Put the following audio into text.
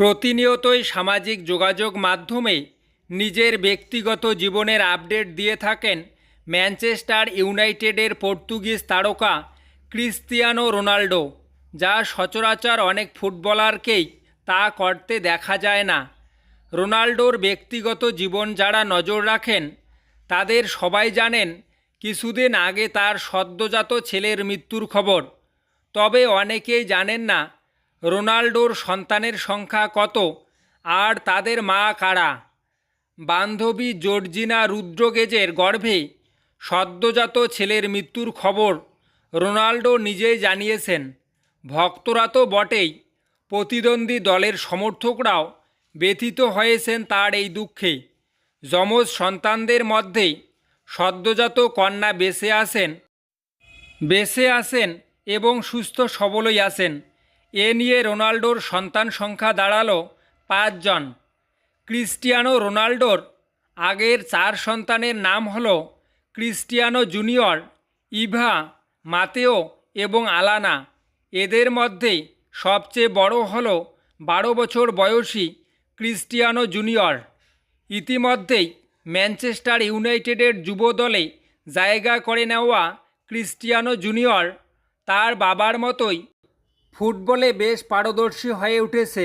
প্রতিনিয়তই সামাজিক যোগাযোগ মাধ্যমে নিজের ব্যক্তিগত জীবনের আপডেট দিয়ে থাকেন ম্যানচেস্টার ইউনাইটেডের পর্তুগিজ তারকা ক্রিস্তিয়ানো রোনাল্ডো, যা সচরাচর অনেক ফুটবলারকেই তা করতে দেখা যায় না। রোনাল্ডোর ব্যক্তিগত জীবন যারা নজর রাখেন, তাদের সবাই জানেন কিছুদিন আগে তার সদ্যজাত ছেলের মৃত্যুর খবর। তবে অনেকেই জানেন না রোনাল্ডোর সন্তানের সংখ্যা কত? আর তাদের মা কারা? বান্ধবী জর্জিনা রুদ্রগেজের গর্ভে সদ্যজাত ছেলের মৃত্যুর খবর রোনাল্ডো নিজেই জানিয়েছেন। ভক্তরা তো বটেই, প্রতিদ্বন্দ্বী দলের সমর্থকরাও ব্যথিত হয়েছেন তার এই দুঃখে। যমজ সন্তানদের মধ্যে সদ্যজাত কন্যা বেঁচে আসেন বেঁচে আসেন এবং সুস্থ সবলই আছেন। এ নিয়ে রোনাল্ডোর সন্তান সংখ্যা দাঁড়াল পাঁচজন ক্রিস্টিয়ানো রোনাল্ডোর আগের চার সন্তানের নাম হল ক্রিস্টিয়ানো জুনিয়র, ইভা, মাতেও এবং আলানা। এদের মধ্যে সবচেয়ে বড় হল বারো বছর বয়সী ক্রিস্টিয়ানো জুনিয়র। ইতিমধ্যেই ম্যানচেস্টার ইউনাইটেডের যুব দলে জায়গা করে নেওয়া ক্রিস্টিয়ানো জুনিয়র তার বাবার মতোই ফুটবলে বেশ পারদর্শী হয়ে উঠেছে।